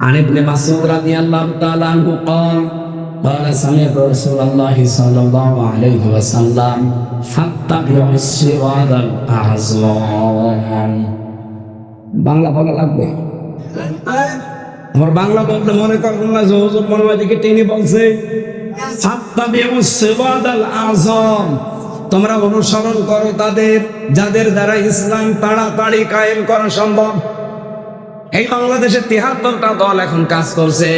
عن ابن مسعود رضي الله تعالى عنه قال قال سمعت رسول الله صلى الله عليه وسلم فاتبعوا الصراط الأعظم বাংলা বলা লাগবে আমার বাংলা বলতে মনে করবেন না যে হুজুর মনে হয় দিকে টেনে বলছে ফাত্তাবিউ সিরাতাল আযম তোমরা অনুসরণ করো তাদের যাদের দ্বারা ইসলাম তাড়াতাড়ি কায়েম করা সম্ভব এই বাংলাদেশের তিহাত্তরটা দল এখন কাজ করছে।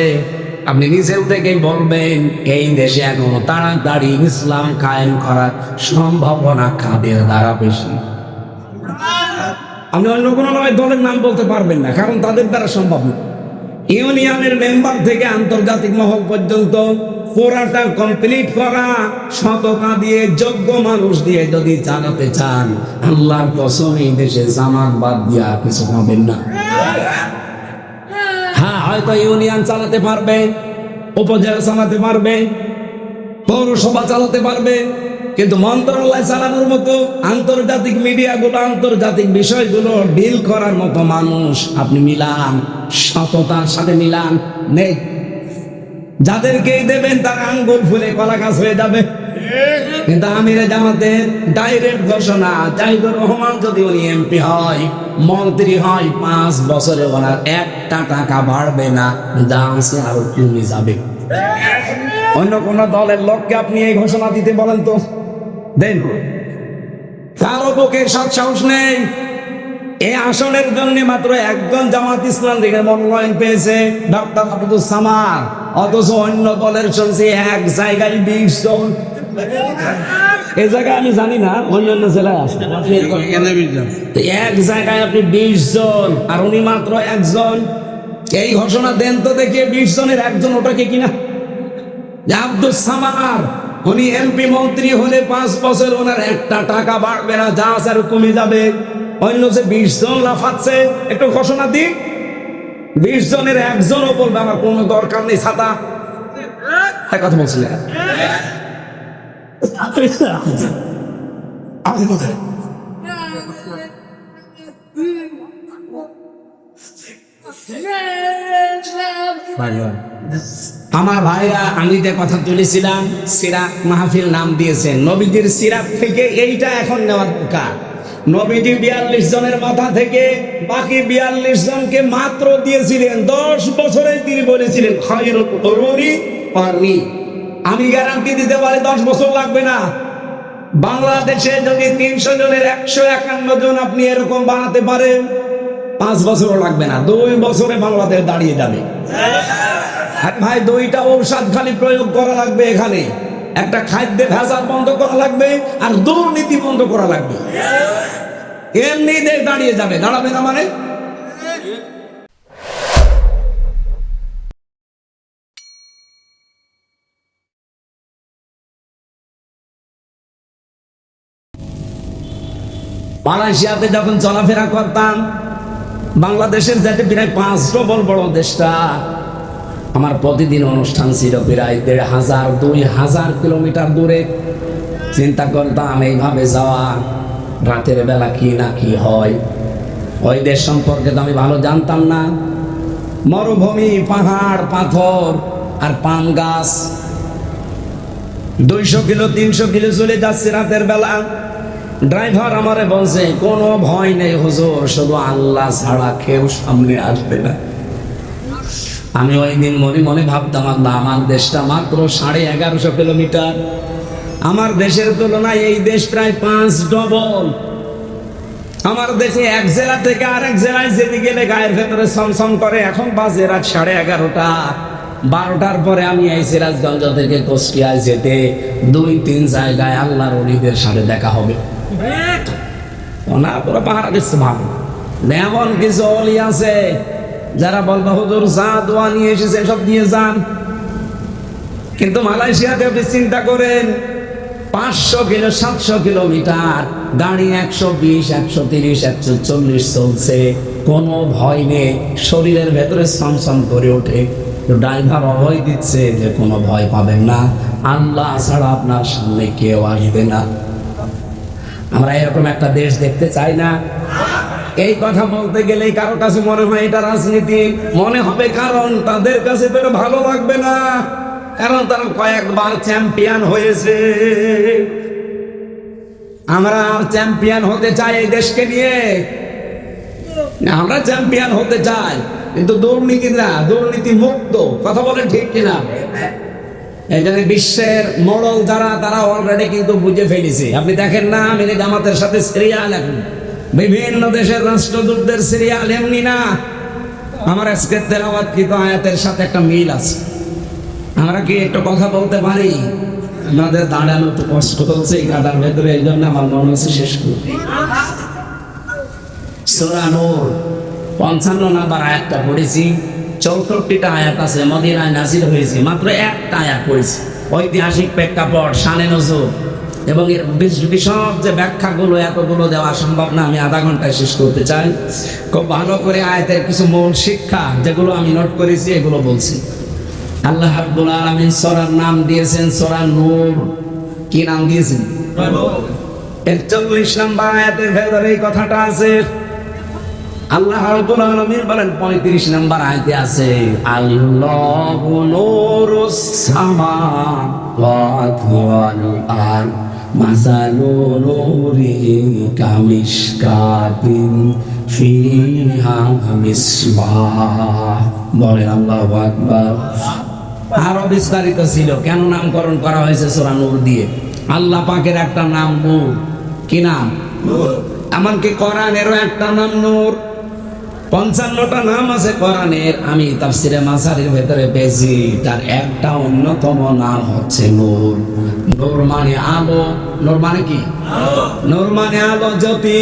আপনি নিজেও থেকে বলবেন, এই দেশে এখন তাড়াতাড়ি ইসলাম কায়েম করার সম্ভাবনা কাদের দ্বারা বেশি? আপনি অন্য কোনো নয় দলের নাম বলতে পারবেন না, কারণ তাদের দ্বারা সম্ভব না। ইউনিয়নের মেম্বার থেকে আন্তর্জাতিক মহল পর্যন্ত পুরাটা কমপ্লিট করা শতকা দিয়ে, যোগ্য মানুষ দিয়ে যদি চালাতে চান, আল্লাহর কসম এই দেশে জামাত বাদ দিয়া কিছু পাবেন না। হ্যাঁ হয়তো ইউনিয়ন চালাতে পারবে, উপজেলা চালাতে পারবে, পৌরসভা চালাতে পারবে, কিন্তু মন্ত্রণালয় চালানোর মতো আন্তর্জাতিক মিডিয়াগুলো, আন্তর্জাতিক বিষয়গুলো ডিল করার মতো মানুষ আপনি মিলান, সততার সাথে মিলান নেই যাদেরকেই দেবেন তার আঙ্গুল ফুলে কলা গাছ হয়ে যাবে। কিন্তু আমিরে জামাতের ডাইরেক্ট ঘোষণা জাহিদুর রহমান যদি উনি এমপি হয়, মন্ত্রী হয়, পাঁচ বছরে ওনার একটা টাকা বাড়বে না আছে আরও কমে যাবে। অন্য কোন দলের লোককে আপনি এই ঘোষণা দিতে বলেন তো? দেন। কারও পক্ষে সৎ সাহস নেই। এই আসনের জন্য মাত্র একজন জামাত ইসলাম থেকে মনোনয়ন পেয়েছে ডক্টর আব্দুল সামার অথচ অন্য দলের শুনছি এক জায়গায় বিশ জন। এই জায়গায় আমি জানি না অন্য অন্য জেলায় তো এক জায়গায় আপনি বিশ জন, আর উনি মাত্র একজন। এই ঘোষণা দেন তো দেখে বিশ জনের একজন ওটাকে কিনা? আব্দুল সামার উনি এমপি মন্ত্রী হলে পাঁচ বছর ওনার একটা টাকা বাড়বে না, যা আছে আর কমে যাবে। অন্য যে বিশ জন লাফাচ্ছে একটু ঘোষণা দিক বিশ জনের একজনও বলবে, আমার কোনো দরকার নেই, ছাতা। কথা বলছিলেন। আমার ভাইরা আমি যে কথা তুলেছিলাম, সিরাত মাহফিল নাম দিয়েছেন। নবীজির সিরাত থেকে এইটা এখন নেওয়ার দরকার। নবীজি বিয়াল্লিশ জনের মাথা থেকে বাকি বিয়াল্লিশ জনকে মাত্র দিয়েছিলেন। দশ বছরে তিনি বলেছিলেন পারনি আমি গ্যারান্টি দিতে পারি দশ বছর লাগবে না। বাংলাদেশে যদি তিনশো জনের একশো একান্ন জন আপনি এরকম বানাতে পারেন, পাঁচ বছরও লাগবে না। দুই বছরে বাংলাদেশ দাঁড়িয়ে যাবে। ভাই, দুইটা ঔষধ খালি প্রয়োগ করা লাগবে এখানে। একটা খাদ্যে ভেজাল বন্ধ করা লাগবে আর দুর্নীতি বন্ধ করা লাগবে। এমনি দেশ দাঁড়িয়ে যাবে। দাঁড়াবে না মানে? মালয়েশিয়াতে যখন চলাফেরা করতাম, বাংলাদেশের যাতে প্রায় পাঁচ ডবল বড় দেশটা আমার প্রতিদিন অনুষ্ঠান ছিল প্রায় দেড় হাজার, দুই হাজার কিলোমিটার দূরে। চিন্তা করতাম, এইভাবে যাওয়া রাতের বেলা কি না কি হয়। ওই দেশ সম্পর্কে তো আমি ভালো জানতাম না। মরুভূমি, পাহাড়, পাথর আর পাম গাছ। দুইশো কিলো, তিনশো কিলো চলে যাচ্ছে রাতের বেলা। ড্রাইভার আমারে বলছে, কোনো ভয় নেই হুজুর, শুধু আল্লাহ ছাড়া কেউ সামনে আসবে না। আমি ওই দিন মনে মনে ভাবতাম আল্লাহ আমার দেশটা মাত্র সাড়ে এগারোশো কিলোমিটার। আমার দেশের তুলনায় এই দেশ প্রায় পাঁচ ডবল। আমার দেশে এক জেলা থেকে আরেক জেলায় যেতে গেলে গায়ের ভেতরে সমসম করে। এখন বাজে রাত সাড়ে এগারোটা। বারোটার পরে আমি এই সিরাজগঞ্জ থেকে কুষ্টিয়ায় যেতে দুই তিন জায়গায় আল্লাহর অলিদের সাথে দেখা হবে। ওনা পুরো পাহাড়া দিচ্ছে ভালো। এমন কিছু অলি আছে যারা বলব হুজুর যা দোয়া নিয়ে এসেছে সব নিয়ে যান। কিন্তু মালয়েশিয়াতে আপনি চিন্তা করেন, পাঁচশো কিলো, সাতশো কিলোমিটার, গাড়ি একশো বিশ, একশো তিরিশ, একশো চল্লিশ চলছে। কোনো ভয় নেই, শরীরের ভেতরে সমসম করে ওঠে। ড্রাইভার অভয় দিচ্ছে যে কোনো ভয় পাবেন না। আল্লাহ ছাড়া আপনার সামনে কেউ আসবে না। আমরা এরকম একটা দেশ দেখতে চাই না এই কথা বলতে গেলে কারও কাছে মনে হয় এটা রাজনীতি। মনে হবে কারণ তাদের কাছে তো ভালো লাগবে না। কারণ তারা কয়েকবার চ্যাম্পিয়ন হয়েছে। আমরা চ্যাম্পিয়ন হতে চাই এই দেশকে নিয়ে। আমরা চ্যাম্পিয়ন হতে চাই। কিন্তু দুর্নীতি না দুর্নীতি মুক্ত কথা বলে ঠিক কিনা? জন্য বিশ্বের মডল যারা, তারা অলরেডি কিন্তু বুঝে ফেলেছে। আপনি দেখেন না মেরে জামাতের সাথে সিরিয়াল এখন। বিভিন্ন দেশের রাষ্ট্রদূতদের সিরিয়াল এমনি না। আমার আজকের তেলাবাদকৃত আয়াতের সাথে একটা মিল আছে। আমরা কি একটু কথা বলতে পারি? আমাদের দাঁড়ানো একটু কষ্ট হচ্ছে কাদার ভেতরে, এই জন্য আমার মনে হচ্ছে শেষ করি সূরা নূর, পঞ্চান্ন নাম্বার আয়াতটা পড়েছি। চৌষট্টিটা আয়াত আছে, মদিনায় নাজির হয়েছে, মাত্র একটা আয়াত পড়েছি। ঐতিহাসিক প্রেক্ষাপট সানে নজর। এবং এর বিশদ যে ব্যাখ্যাগুলো, এতগুলো দেওয়া সম্ভব না, আমি আধা ঘন্টায় শেষ করতে চাই। খুব ভালো করে আয়াতের কিছু মূল শিক্ষা, যেগুলো আমি নোট করেছি, এগুলো বলছি। আল্লাহ আব্দুল আলমিন সরার নাম দিয়েছেন, সরা নূর। কি নাম দিয়েছেন? একচল্লিশ নম্বর আয়াতের ভেতরে এই কথাটা আছে। আল্লাহ রাব্বুল আলামিন বলেন 35 নাম্বার আয়াতে আছে, আল্লাহু নূরুস সামাওয়াতি ওয়াল আল্লাহু আকবার। আরও বিস্তারিত ছিল, কেন নামকরণ করা হয়েছে সূরা নূর দিয়ে? আল্লাহ পাকের একটা নাম নূর। কি নাম? এমনকি কোরআনেরও একটা নাম নূর। পঞ্চান্নটা নাম আছে কোরআনের, আমি তাফসিরে মাসারের ভেতরে পেয়েছি। তার একটা অন্যতম নাম হচ্ছে নূর। নূর মানে আলো, নূর মানে কি? নূর মানে আলো জ্যোতি।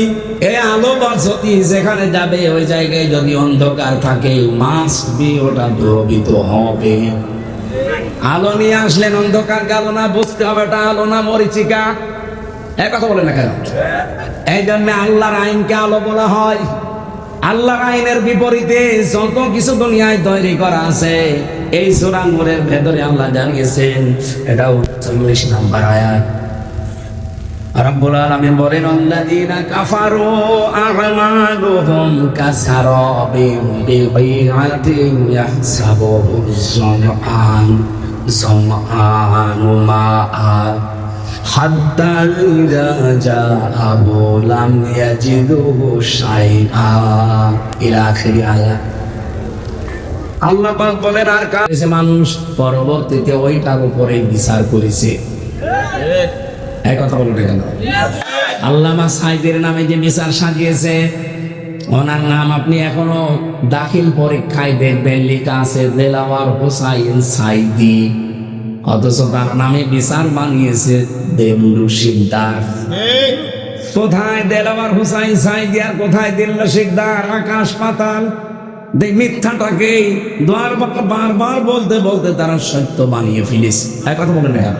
এই আলো বা জ্যোতি যেখানে যাবে, ওই জায়গায় যদি অন্ধকার থাকে মাস্ট বি ওটা দ্রবিত হবে। আলো নিয়ে আসলেন অন্ধকার, গেল না বুঝতে হবে, এটা আলো না মরিচিকা। এক কথা বলে না কেন? এই জন্য আল্লাহর আইনকে আলো বলা হয়। আল্লাহর আইনের বিপরীতে যত কিছু দুনিয়ায় তৈরি করা আছে, এই সূরা নূরের ভেতরে আল্লাহ জানিয়েছেন এটাও চল্লিশ নাম্বার আয়াত। রব্বুল আলামিন বলেন কাছে মানুষ পরবর্তীতে উপরে বিচার করেছে। কথা আল্লামা সাইদের নামে যে বিচার সাজিয়েছে, ওনার নাম আপনি এখনও দাখিল পরীক্ষায় দেখবেন, লেখা আছে, দেলাওয়ার হোসাইন সাইদি। অথচ তার নামে বিচার বানিয়েছে দেমরু শিকদার। কোথায় দেলাওয়ার হোসাইন সাইদি আর কোথায় দিল্লা শিকদার? আকাশ পাতাল। মিথ্যাটাকে বারবার বলতে বলতে তারা সত্য বানিয়ে ফেলেছে। এক কথা বলে না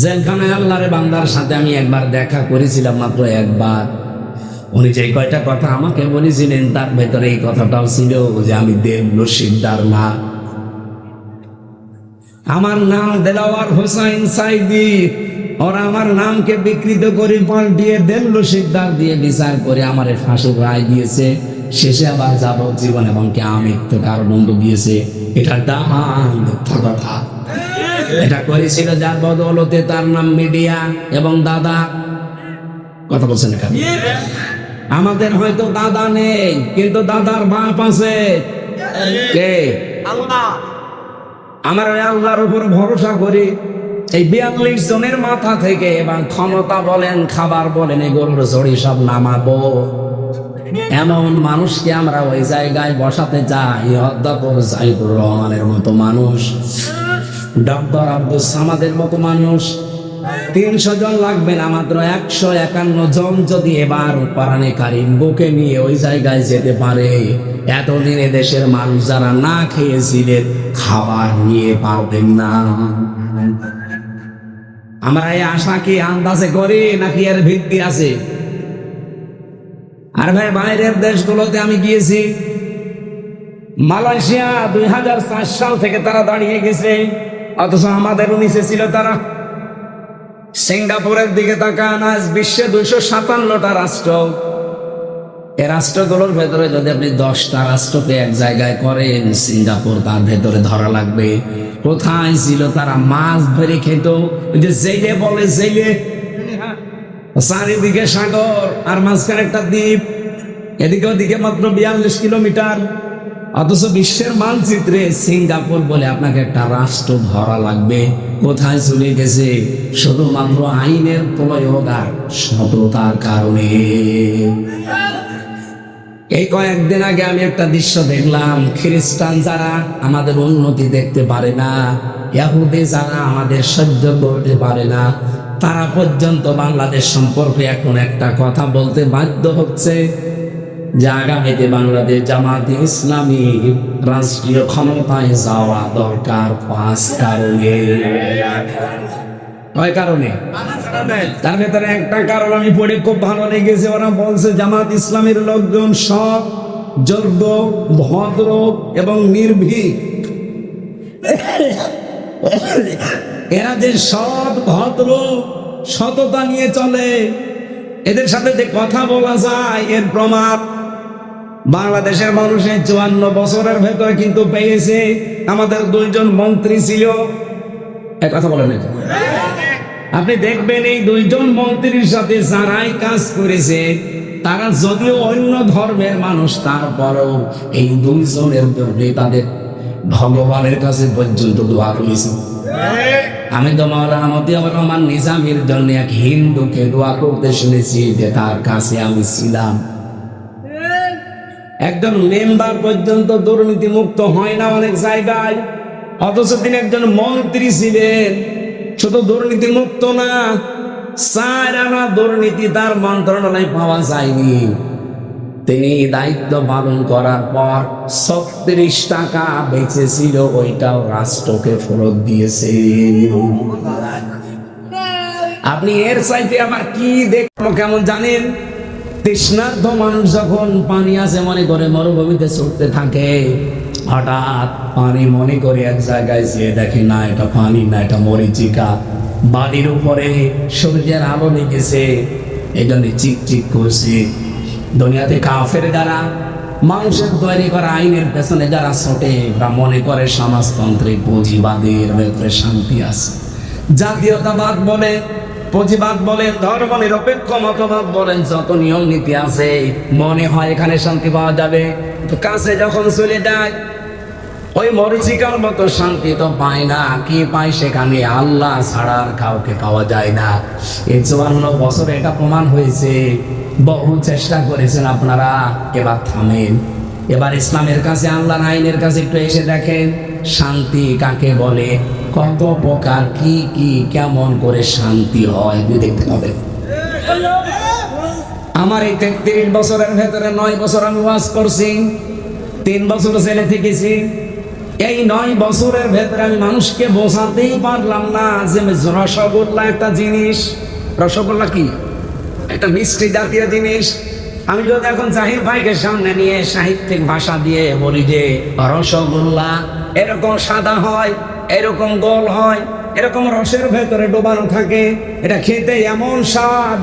জেলখানে আল্লাহরে বান্দার সাথে আমি একবার দেখা করেছিলাম মাত্র একবার। উনি যে কয়টা কথা আমাকে বলেছিলেন তার ভেতরে এই কথাটাও ছিল যে আমি দেব রশিদার না। আমার নাম দেলাওয়ার হোসাইন সাইদি। ওরা আমার নামকে বিকৃত করে পাল্টিয়ে দেল রশিদার দিয়ে বিচার করে আমার ফাঁসির রায় দিয়েছে। শেষে আবার যাবজ্জীবন এবং কি আমৃত্যু কারদণ্ড দিয়েছে। এটা দামান কথা। এটা করেছিল যার বদৌলতে তার নাম মিডিয়া এবং দাদা। কথা বলছেন এখানে? আমাদের হয়তো দাদা নেই, কিন্তু দাদার বাপ আছে। কে? আমার আল্লাহর উপর ভরসা করে এই বিয়াল্লিশ জনের মাথা থেকে এবং ক্ষমতা বলেন, খাবার বলেন, এই গরুর জড়ি সব নামাবো। এমন মানুষকে আমরা ওই জায়গায় বসাতে চাই, অধ্যাপক জাহিদুর রহমানের মতো মানুষ ডক্টর আব্দুল সামাদের মতো মানুষ। তিনশো জন লাগবে না, মাত্র একশো একান্ন জন যদি এবার পারানে কারিম বুকে নিয়ে ওই জায়গায় যেতে পারে। এতদিনে দেশের মানুষ যারা না খেয়েছিলেন খাবার নিয়ে পারবেন না। আমরা এই আশা কি আন্দাজে করি নাকি এর ভিত্তি আছে? আর ভাই, বাইরের দেশগুলোতে আমি গিয়েছি। মালয়েশিয়া দুই হাজার সাত সাল থেকে তারা দাঁড়িয়ে গেছে, অথচ আমাদের নিচে ছিল তারা সিঙ্গাপুরের দিকে তাকান, আজ বিশ্বে দুইশো সাতান্নটা রাষ্ট্র। এই রাষ্ট্রগুলোর ভেতরে যদি আপনি দশটা রাষ্ট্রকে এক জায়গায় করেন, সিঙ্গাপুর তার ভেতরে ধরা লাগবে। কোথায় ছিল তারা? মাছ ধরে খেত। যে জেলে বলে জেলে চারিদিকে সাগর, আর মাঝখানে একটা দ্বীপ। এদিকে ওদিকে মাত্র বিয়াল্লিশ কিলোমিটার। অথচ বিশ্বের মানচিত্রে সিঙ্গাপুর বলে আপনাকে একটা রাষ্ট্র ধরা লাগবে। কোথায় চলে গেছে? শুধুমাত্র আইনের প্রয়োগ আর সততার কারণে। এই কয়েকদিন আগে আমি একটা দৃশ্য দেখলাম। খ্রিস্টান যারা আমাদের উন্নতি দেখতে পারে না, ইয়াহুদি যারা আমাদের সহ্য করতে পারে না, তারা পর্যন্ত বাংলাদেশ সম্পর্কে এখন একটা কথা বলতে বাধ্য হচ্ছে। যে আগামীতে বাংলাদেশ জামাতে ইসলামী রাষ্ট্রীয় ক্ষমতায় যাওয়া দরকার পাঁচ কারণে। তার ভেতরে একটা কারণ আমি পড়ে খুব ভালো লেগেছে। ওরা বলছে, জামাত ইসলামের লোকজন সৎ যোগ্য ভদ্র এবং নির্ভীক। এরা যে ভদ্র, সততা নিয়ে চলে, এদের সাথে যে কথা বলা যায়, এর প্রমাণ বাংলাদেশের মানুষের চুয়ান্ন বছরের ভেতরে কিন্তু পেয়েছে আমাদের দুইজন মন্ত্রী ছিল। এক কথা বলেন আপনি দেখবেন এই দুইজন মন্ত্রীর সাথে যারাই কাজ করেছে, তারা যদিও অন্য ধর্মের মানুষ, তারপরেও এই দুইজনের জন্য তাদের ভগবানের কাছে পর্যন্ত দোয়া করেছে। আমি তো মাওলানা মতিয়ার রহমান নিজামের জন্য এক হিন্দুকে দোয়া করতে শুনেছি যে তার কাছে আমি ছিলাম। একজন মেম্বার পর্যন্ত দুর্নীতি মুক্ত হয় না অনেক জায়গায়। অথচ তিনি একজন মন্ত্রী ছিলেন। শুধু দুর্নীতি মুক্ত না, চার আনা দুর্নীতি তার মন্ত্রণালয় পাওয়া যায়নি। তিনি দায়িত্ব পালন করার পর ছত্রিশ টাকা বেঁচেছিল, ওইটাও রাষ্ট্রকে ফেরত দিয়েছে। আপনি এর চাইতে আবার কি দেখব কেমন জানেন? তৃষ্ণার্ধ মানুষ যখন পানি আছে মনে করে মরুভূমিতে ছুটতে থাকে, হঠাৎ পানি মনে করে এক জায়গায় যেয়ে দেখে, না, এটা পানি, না, এটা মরিচিকা। বালির উপরে সূর্যের আলো লেগেছে এই জন্য চিকচিক করছে। দুনিয়াতে কাফের যারা, মানুষের তৈরি করা আইনের পেছনে যারা ছোটে বা মনে করে সমাজতন্ত্রে পুঁজিবাদের ভেতরে শান্তি আছে। জাতীয়তাবাদ বলে পুঁজিবাদ বলেন, ধর্ম নিরপেক্ষ মতবাদ বলেন, যত নিয়ম নীতি আছে, মনে হয় এখানে শান্তি পাওয়া যাবে। কাছে যখন চলে যায়, ওই মরিচিকার মতো শান্তি তো পায় না। কি পায় সেখানে? আল্লাহ ছাড়া আর কাউকে পাওয়া যায় না। এই চুয়ান্ন বছরে এটা প্রমাণ হয়েছে। বহু চেষ্টা করেছেন আপনারা, এবার থামেন। এবার ইসলামের কাছে, আল্লাহর আইনের কাছে একটু এসে দেখেন, শান্তি কাকে বলে? কত প্রকার কি কি, কেমন করে শান্তি হয় এগুলো দেখতে হবে। আমার এই তেত্রিশ বছরের ভেতরে নয় বছর আমি ওয়াজ করছি, তিন বছর ছেলে থেকেছি। এই নয় বছরের ভেতরে আমি মানুষকে বোঝাতেই পারলাম না যে রসগোল্লা একটা জিনিস। রসগোল্লা কি? একটা মিষ্টি জাতীয় জিনিস। আমি যদি এখন জাহির ভাইকে সামনে নিয়ে সাহিত্যিক ভাষা দিয়ে বলি যে, রসগোল্লা এরকম সাদা হয় এরকম গোল হয়, এরকম রসের ভেতরে ডোবানো থাকে, এটা খেতে এমন স্বাদ।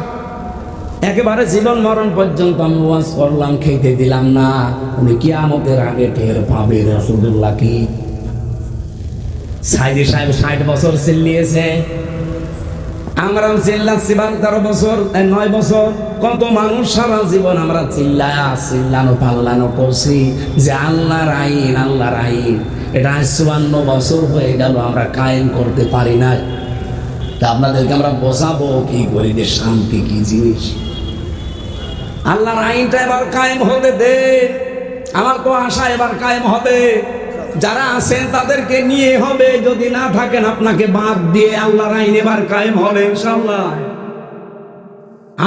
একেবারে জীবন মরণ পর্যন্ত আমি ওয়াজ করলাম, খেতে দিলাম না। উনি কিয়ামতের আগে টের পাবে রসগোল্লা কি? সাইদি সাহেব ষাট বছর চিল্লিয়েছে। আমরা চিল্লাচ্ছি বারো তেরো বছর নয় বছর। কত মানুষ সারা জীবন আমরা চিল্লা চিল্লানো পাল্লানো করছি যে আল্লাহর আইন আল্লাহর আইন। এটা চুয়ান্ন বছর হয়ে গেল, আমরা কায়েম করতে পারি না তা আপনাদেরকে আমরা বোঝাবো কি করি যে শান্তি কি জিনিস। আল্লাহর আইনটা এবার কায়েম হতে দে। আমার তো আশা এবার কায়েম হবে। যারা আছেন তাদেরকে নিয়ে হবে, যদি না থাকেন আপনাকে বাদ দিয়ে আল্লাহর আইন এবার কায়েম হবে, ইনশাআল্লাহ।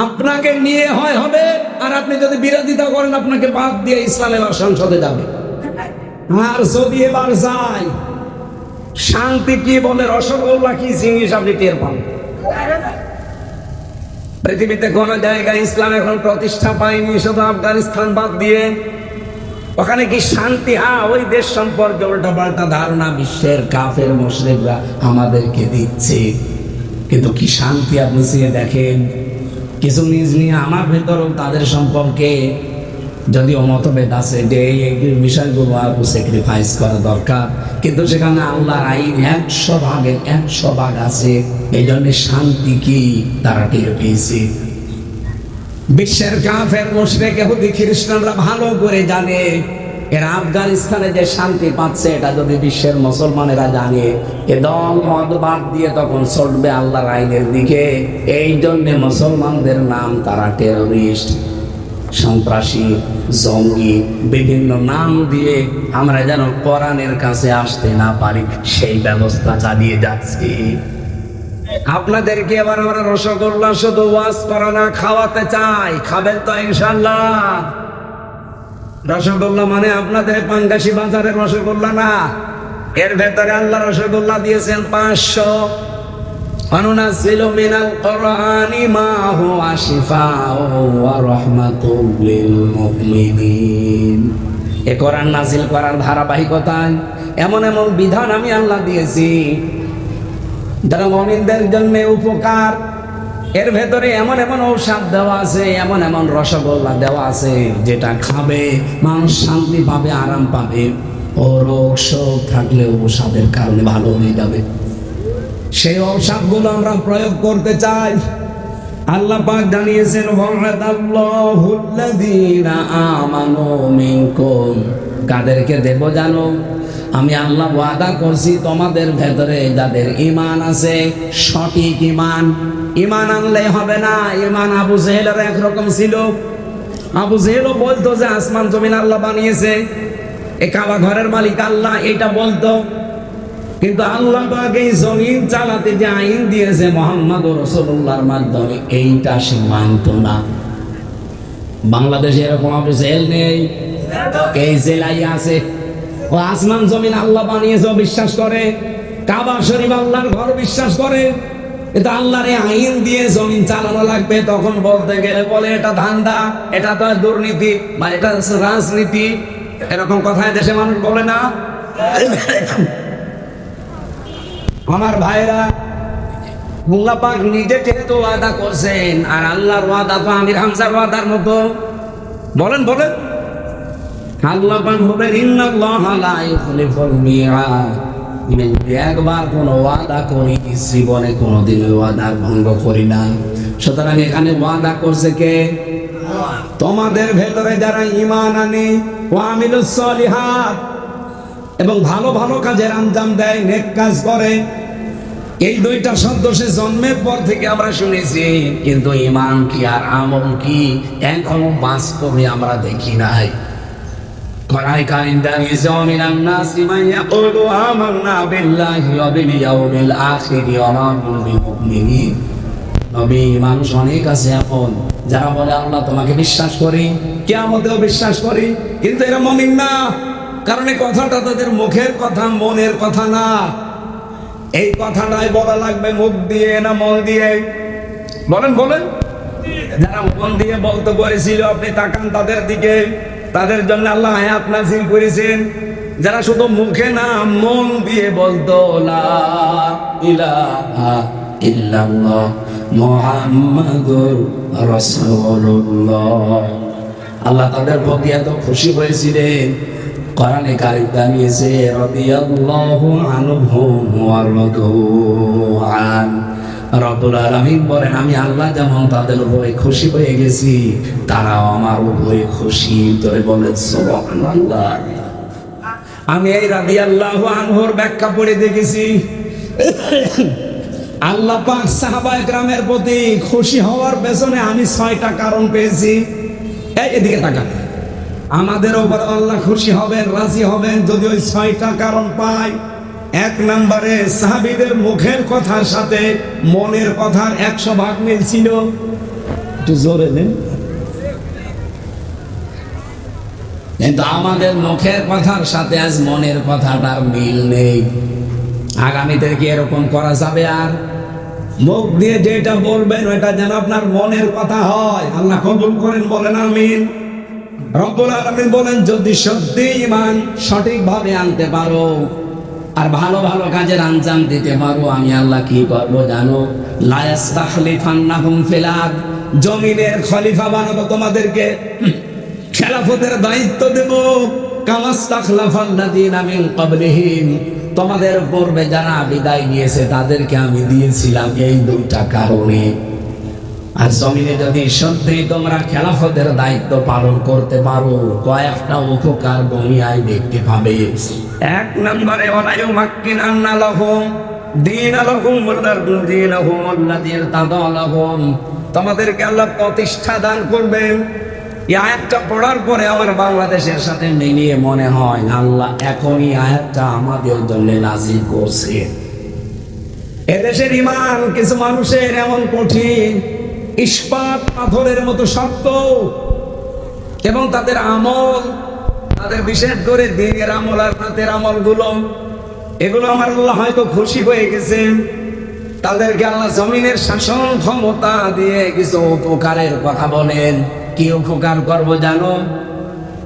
আপনাকে নিয়ে হয় হবে, আর আপনি যদি বিরোধিতা করেন, আপনাকে বাদ দিয়ে ইসলাম এবার সংসদে যাবে। আর যদি এবার শান্তি কি বলে, রসগোল্লা কি জিনিস আপনি টের পাবেন পৃথিবীতে কোন জায়গায় ইসলাম এখন প্রতিষ্ঠা পায়নি, শুধু আফগানিস্তান বাদ দিয়ে। ওখানে কি শান্তি? হ্যাঁ ওই দেশ সম্পর্কে উল্টা পাল্টা ধারণা বিশ্বের কাফের মুসলিমরা আমাদেরকে দিচ্ছে। কিন্তু কি শান্তি আপনি চেয়ে দেখেন? কিছু নিজ নিয়ে আমার ভেতরেও তাদের সম্পর্কে যদিও মতভেদ আছে, যে এই বিষয়গুলো আরও স্যাক্রিফাইস করা দরকার। কিন্তু সেখানে আল্লাহর আইন একশো ভাগের একশো ভাগ আছে। এই জন্য শান্তি কি? তারা টের পেয়েছে। বিশ্বের কাফের, মুশরিক, ইহুদি, খ্রিস্টানরা ভালো করে জানে, এরা আফগানিস্তানে যে শান্তি পাচ্ছে, এটা যদি বিশ্বের মুসলমানেরা জানে, এ দল মদ বাদ দিয়ে তখন চলবে আল্লাহর আইনের দিকে। এই জন্য মুসলমানদের নাম তারা টেরোরিস্ট সন্ত্রাসী, জঙ্গি, বিভিন্ন নাম দিয়ে আমরা যেন কোরআনের কাছে আসতে না পারি, সেই ব্যবস্থা চালিয়ে যাচ্ছি। আপনাদেরকে এবার আমরা রসগোল্লা শুধু ওয়াজ করা না, খাওয়াতে চাই। খাবেন তো ইনশাল্লাহ রসগোল্লা মানে আপনাদের পাঙ্গাসি বাজারের রসগোল্লা না। এর ভেতরে আল্লাহ রসগোল্লা দিয়েছেন পাঁচশো কোরআনি মা হুয়া শিফাউ ওয়া রাহমাতুল লিল মুমিনিন এ কোরআন নাজিল করার ধারাবাহিকতায় এমন এমন বিধান আমি আল্লাহ দিয়েছি, যারা মমিনদের জন্য উপকার, এর ভেতরে এমন এমন ঔষধ দেওয়া আছে, এমন এমন রসগোল্লা দেওয়া আছে, যেটা খাবে মানুষ শান্তি পাবে, আরাম পাবে, ও রোগ শোক থাকলে ঔষধের কারণে ভালো হয়ে যাবে। সেই ঔষধগুলো আমরা প্রয়োগ করতে চাই। আল্লাহ পাক জানিয়েছেন আমানু মিনকুম। কাদেরকে দেব জানো? আমি আল্লাহ ওয়াদা করছি, তোমাদের ভেতরে যাদের ইমান আছে, সঠিক ইমান ইমান আনলে হবে না। ইমান আবু জেহেলের একরকম ছিল। আবু জেহেলও বলতো যে, আসমান জমিন আল্লাহ বানিয়েছে। এ কাবা ঘরের মালিক আল্লাহ। এটা বলতো। কিন্তু আল্লাহ পাক জমিন চালাতে যে আইন দিয়েছে মোহাম্মদ রসুল্লাহর মাধ্যমে, এইটা সে মানত না। বাংলাদেশে এরকম জেল নেই, এই জেলায় আছে। ও আসমান জমিন আল্লাহ বানিয়েছে বিশ্বাস করে, কাবা শরীফ আল্লাহর ঘর বিশ্বাস করে। এটা আল্লাহর আইন দিয়ে জমিন চালানো লাগবে, তখন বলতে গেলে বলে এটা ধান্দা, এটা তো দুর্নীতি বা এটা রাজনীতি। এরকম কথায় দেশে মানুষ বলে না। আমার ভাইরা আল্লাহ পাক নিজে যেহেতু ওয়াদা করছেন, আর আল্লাহর ওয়াদা তো আমির হামসার ওয়াদার মতো। বলেন বলেন। আল্লাহ পাক যদি একবার কোনো ওয়াদা করি, জীবনে কোনোদিন ওই ওয়াদার ভঙ্গ করি না। সুতরাং এখানে ওয়াদা করছে কে? তোমাদের ভেতরে যারা ইমান আনে ও আমিলুস সলিহাত এবং ভালো ভালো কাজের আঞ্জাম দেয়, নেক কাজ করে। এই দুইটা শব্দ সে জন্মের পর থেকে আমরা শুনেছি, কিন্তু ইমান কি আর আমল কি এখনও বাস্তবে আমরা দেখি নাই। নবী মানুষ অনেক আছে এখন, যারা বলে, আল্লাহ তোমাকে বিশ্বাস করি, কেয়ামতেও বিশ্বাস করি, কিন্তু এরা মমিন না। কারণ এই কথাটা তাদের মুখের কথা, মনের কথা না। এই কথাটাই বলা লাগবে মুখ দিয়ে না মন দিয়ে। বলেন বলেন। যারা মন দিয়ে বলতে করেছিল আপনি তাকান তাদের দিকে। তাদের জন্য আল্লাহ আয়াত নাজিল করেছেন। যারা শুধু মুখে না, মন দিয়ে বলতো আল্লাহ তাদের প্রতি এত খুশি হয়েছিলেন। কোরআনে কারিম জানিয়েছে রাদিয়াল্লাহু ওয়া রব্বুল আলামিন বলেন, আমি আল্লাহ যেমন তাদের উপরে খুশি হয়ে গেছি, তারাও আমার উপরে খুশি। ধরে বলেন, সুবহানাল্লাহ। আমি এই রাদিয়াল্লাহু আনহুর ব্যাখ্যা পড়ে দেখেছি। আল্লাহ পাক সাহাবা একরামের প্রতি খুশি হওয়ার পেছনে আমি ছয়টা কারণ পেয়েছি। এই এদিকে তাকান। আমাদের ওপর আল্লাহ খুশি হবেন, রাজি হবেন যদি ওই ছয়টা কারণ পাই এক নম্বরে সাহাবিদের মুখের কথার সাথে মনের কথার একশো ভাগ মিল ছিল। একটু জোরে দেন কিন্তু আমাদের মুখের কথার সাথে আজ মনের কথাটার মিল নেই। আগামীতে কি এরকম করা যাবে আর? মুখ দিয়ে যেটা বলবেন, ওটা যেন আপনার মনের কথা হয়। আল্লাহ কবুল করেন, বলেন আমিন। রব্বুল আলামিন বলেন, যদি সত্যি ইমান সঠিকভাবে আনতে পারো আর ভালো ভালো কাজের আঞ্জাম দিতে পারো, আমি আল্লাহ কি করব জানো? লায়াস্তাখলিফান্নাহুম ফিল আরদ। জমিনের খলিফা বানাবো তোমাদেরকে। খেলাফতের দায়িত্ব দেব। তোমাদের পূর্বে যারা বিদায় নিয়েছে, তাদেরকে আমি দিয়েছিলাম এই দুইটা কারণে। আর জমিনে যদি সত্যি তোমরা খেলাফতের দায়িত্ব পালন করতে পারো, কয়েকটা উপকার দুনিয়ায় দেখতে পাবে। এক নম্বরে মাক্কিন আন্না লহম, দিন আলহম দিন আহম তাদলহম তোমাদেরকে আল্লাহ প্রতিষ্ঠা দান করবেন। এই আয়াতটা পড়ার পরে আমার বাংলাদেশের সাথে মিলিয়ে মনে হয়, আল্লাহ এখনই আয়াতটা আমাদের জন্য নাজিল করছে। এদেশের ইমান কিছু মানুষের এমন কঠিন। ইস্পাত পাথরের মতো শক্ত। এবং তাদের আমল, তাদের বিশেষ করে দিনের আমল আর রাতের আমলগুলো এগুলো আমার আল্লাহ হয়তো খুশি হয়ে গেছেন। তাদেরকে আল্লাহ জমিনের শাসন ক্ষমতা দিয়ে কিছু উপকারের কথা বলেন। কি উপকার করব জানো?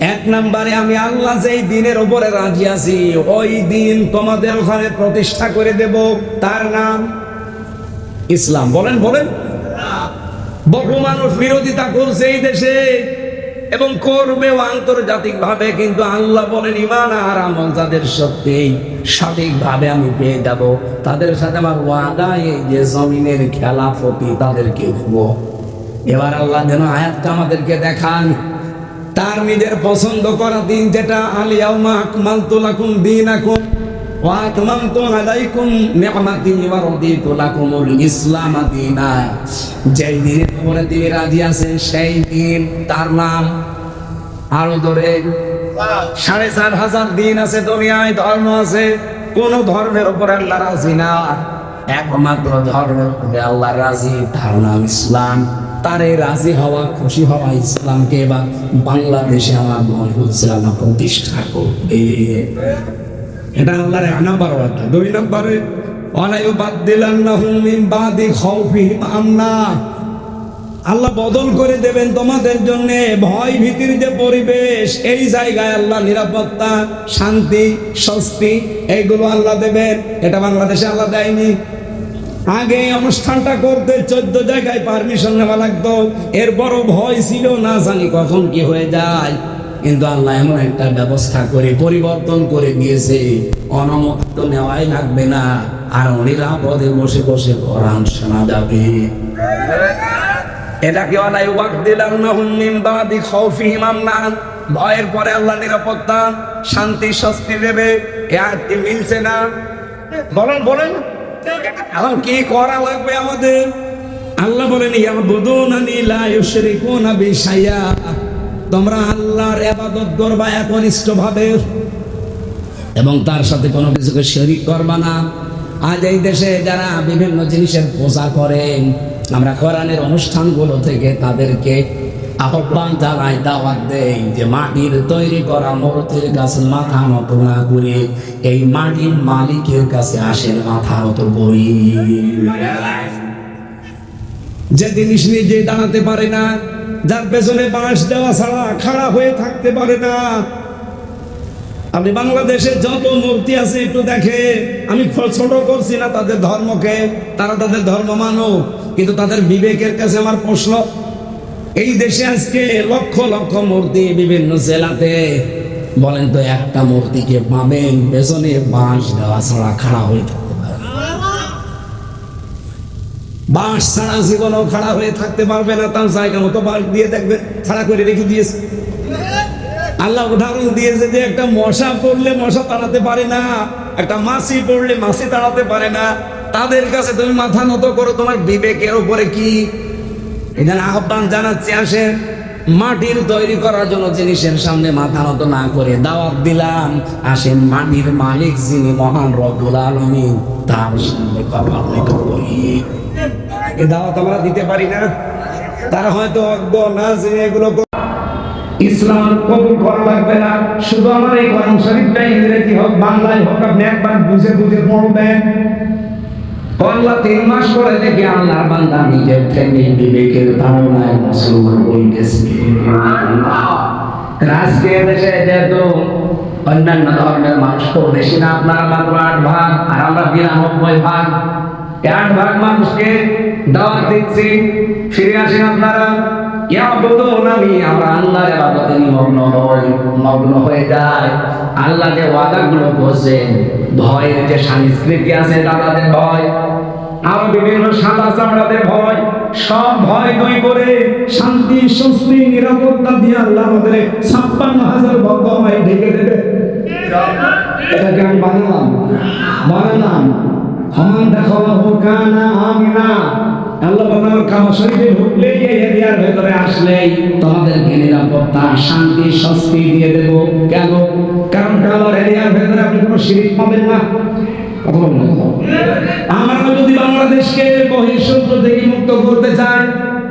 এক নম্বরে আমি আল্লাহ যেই দিনের উপরে রাজি আছি, ওই দিন তোমাদের ওখানে প্রতিষ্ঠা করে দেব। তার নাম ইসলাম। বলেন বলেন। বহু মানুষ বিরোধিতা করছে এই দেশে এবং করবেও আন্তর্জাতিক ভাবে কিন্তু আল্লাহ বলেন ইমান আর আমল তাদের সত্যি, সঠিকভাবে আমি পেয়ে যাব। তাদের সাথে আমার ওয়াদা এই যে জমিনের খেলা খেলাফতি তাদেরকে দেব। এবার আল্লাহ যেন আয়াতটা আমাদেরকে দেখান। তার নিজের পছন্দ করা দিন যেটা আলিয়াউমা আকমালতু লাকুম দিন ওয়া রাজি সেই দিন তার নাম সাড়ে চার হাজার দিন আছে ধর্ম আছে, কোন ধর্মের উপরে আল্লাহ রাজি না। একমাত্র ধর্মের উপরে আল্লাহ রাজি, তার নাম ইসলাম। তারে রাজি হওয়া, খুশি হওয়া ইসলামকে এবার বাংলাদেশে আমার মনে হচ্ছে আল্লাহ প্রতিষ্ঠা করবে। এটা আল্লাহর এক নম্বর কথা দুই নম্বরে অনায়ু বাদ হুমিন বাদি খৌফিহিম আমনা। আল্লাহ বদল করে দেবেন তোমাদের জন্য, ভয় ভীতির যে পরিবেশ, এই জায়গায় আল্লাহ নিরাপত্তা, শান্তি, স্বস্তি, এইগুলো আল্লাহ দেবেন। এটা বাংলাদেশে আল্লাহ দেয়নি। আগে অনুষ্ঠানটা করতে চোদ্দ জায়গায় পারমিশন নেওয়া লাগতো। এরপরও ভয় ছিল, না জানি কখন কি হয়ে যায়। কিন্তু আল্লাহ এমন একটা ব্যবস্থা করে, পরিবর্তন করে দিয়েছে অনুমতি নেওয়াই লাগবে না। আর নিরাপদে বসে বসে কোরআন শোনা যাবে। এটাকে অলাই ওয়াক দিলাম না হুমিন বাদি খাউফিহিম আমনা ভয়ের পরে আল্লাহ নিরাপত্তা, শান্তি, স্বস্তি দেবে। এ আয়াতটি মিলছে না। বলেন বলেন। এখন কি করা লাগবে আমাদের? আল্লাহ বলেন, ইয়াবুদুনানি লা ইউশরিকুনা বিশাইয়া। তোমরা আল্লাহর ইবাদত করবা একনিষ্ঠ ভাবে এবং তার সাথে কোনো কিছুকে শরিক করবা না। আজ এই দেশে যারা বিভিন্ন জিনিসের পূজা করেন আমরা কোরআনের অনুষ্ঠানগুলো থেকে তাদেরকে আহ্বান জানাই, দাওয়াত দেই যে মাটির তৈরি করা মূর্তির কাছে মাথা নত না করে এই মাটির মালিকের কাছে আসেন মাথা নত করি। যে জিনিস নিজে দাঁড়াতে পারে না যার পেছনে বাঁশ দেওয়া ছাড়া খাড়া হয়ে থাকতে পারে না। আপনি বাংলাদেশে যত মূর্তি আছে একটু দেখে। আমি ছোট করছি না তাদের ধর্মকে, তারা তাদের ধর্ম মানো কিন্তু তাদের বিবেকের কাছে আমার প্রশ্ন, এই দেশে আজকে লক্ষ লক্ষ মূর্তি বিভিন্ন জেলাতে, বলেন তো একটা মূর্তিকে পাবেন পেছনে বাঁশ দেওয়া ছাড়া খাড়া হয়ে বাঁশ ছাড়া জীবনও খাড়া হয়ে থাকতে পারবে না, তার জায়গা মতো বাঁশ দিয়ে দেখবে খাড়া করে রেখে দিয়েছে। আল্লাহ উদাহরণ দিয়েছে যে একটা মশা পড়লে মশা তাড়াতে পারে না, একটা মাছি পড়লে মাছি তাড়াতে পারে না। তাদের কাছে তুমি মাথা নত করো, তোমার বিবেকের উপরে কি? এখানে আহ্বান জানাচ্ছি, আসেন। মাটির তৈরি করার জন্য জিনিসের সামনে মাথা নত না করে দাওয়াত দিলাম। আসেন, মাটির মালিক যিনি মহান রব্বুল আলমিন, তার সামনে কথা করি। এ দাওয়াত আমরা দিতে পারি না। তারা হয়তো অজ্ঞ না জেনে এগুলো ইসলাম কবুল করা লাগবে না। শুধু আমার এই কোরআন ইংরেজি হোক, বাংলায় হোক, আপনি একবার বুঝে বুঝে পড়বেন। আল্লাহ তিন মাস পরে দেখি আল্লাহ বান্দা নিজের থেকে বিবেকের ধারণায় আজকে দেশে যেহেতু অন্যান্য ধর্মের মানুষ তো বেশি না, আপনারা মাত্র আট ভাগ আর আমরা বিরানব্বই ভাগ। আট ভাগ মানুষকে দাওয়াত দিচ্ছি। ফিরে আসেন আপনারা। হয়ে যায় আল্লাহ যে ভয়, আরও বিভিন্ন সাদা ভয়, সব ভয় করে শান্তি, স্বস্তি, নিরাপত্তা দিয়ে আল্লাহ আমাদের ছাপ্পান্ন হাজার ভগবান ঢেকে দেবে। এটাকে আমি বানালাম। বানালাম। কানা আমিনা। আল্লাহ বানার কামা এরিয়ার ভেতরে আসলেই তোমাদেরকে নিরাপত্তা, শান্তি দিয়ে দেব। কারণ কামার এরিয়ার ভেতরে আপনি কোনো শিরিক পাবেন না। আমরা যদি বাংলাদেশকে মুক্ত করতে চাই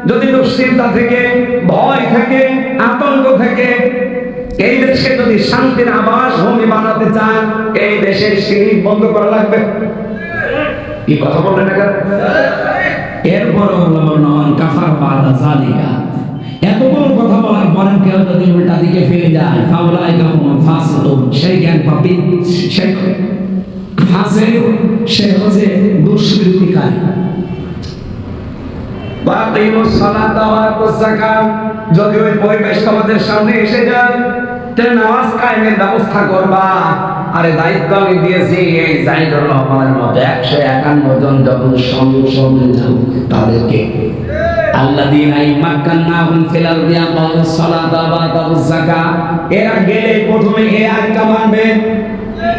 যদি দুশ্চিন্তা থেকে, ভয় থেকে, আতঙ্ক থেকে, এই দেশকে যদি শান্তির আবাস ভূমি বানাতে চান এই দেশের সিঁড়ি বন্ধ করা লাগবে। কি কথা বললেন এরপর নন কাফার বাদা জালিকা। এত বড় কথা বলার পরে কেউ যদি উল্টা দিকে ফিরে যায় ফাউলাই কামুন ফাসিকুন সেই জ্ঞান পাপি, সে ফাসে, সে হচ্ছে দুষ্কৃতিকারী। যদি ওই পরিবেশ তোমাদের সামনে এসে যায় নামাজ কায়েমের ব্যবস্থা করবা। আরে দায়িত্ব আমি দিয়েছি এই জাহিদুর রহমানের মতো। একশো একান্ন জন যখন সঙ্গে সঙ্গে যাও তাদেরকে আল্লাযীনা ইমাক্কান্নাহুম ফিল আরদি আকামুস সালাতা ওয়া আতাউজ যাকাত। এরা গেলে প্রথমে এ মানবে,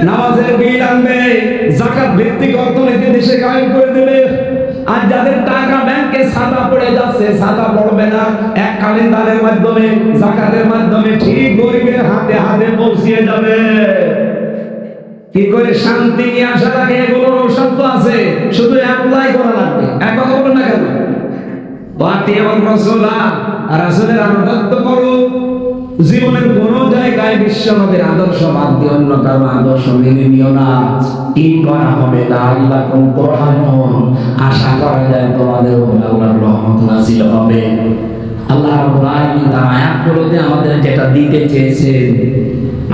নামাজের বিল আনবে জাকাত ভিত্তিক অর্থনীতি দেশে কায়েম করে দেবে। আর যাদের টাকা ব্যাংকে ছাতা পড়ে যাচ্ছে ছাতা পড়বে না। এক কালেন্দারের মাধ্যমে জাকাতের মাধ্যমে ঠিক গরিবের হাতে হাতে পৌঁছিয়ে যাবে। কি করে শান্তি নিয়ে আসা লাগে? এগুলোর ঔষধ আছে। শুধু অ্যাপ্লাই করা লাগবে। এক কথা না কেন? বাতি এবং করো। জীবনের কোন জায়গায় আদর্শ বাদ দিয়ে অন্য কারও আদর্শ মেনে নিও না। কি করা হবে আল্লাহ কোন আশা করা যায় তোমাদের রহমত নাজিল হবে। আল্লাহ রাব্বুল আলামিন আমাদের যেটা দিতে চেয়েছেন।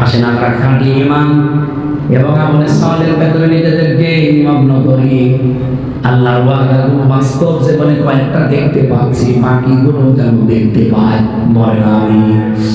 আসেন আমরা খাঁটি ঈমান এবং আমাদের সালের ভেতরে নিজেদেরকে নিমগ্ন করি। আল্লাহর ওয়াদাগুলো বাস্তব জীবনে কয়েকটা দেখতে পাচ্ছি বাকিগুলো যেন দেখতে পাই। বলেন আমি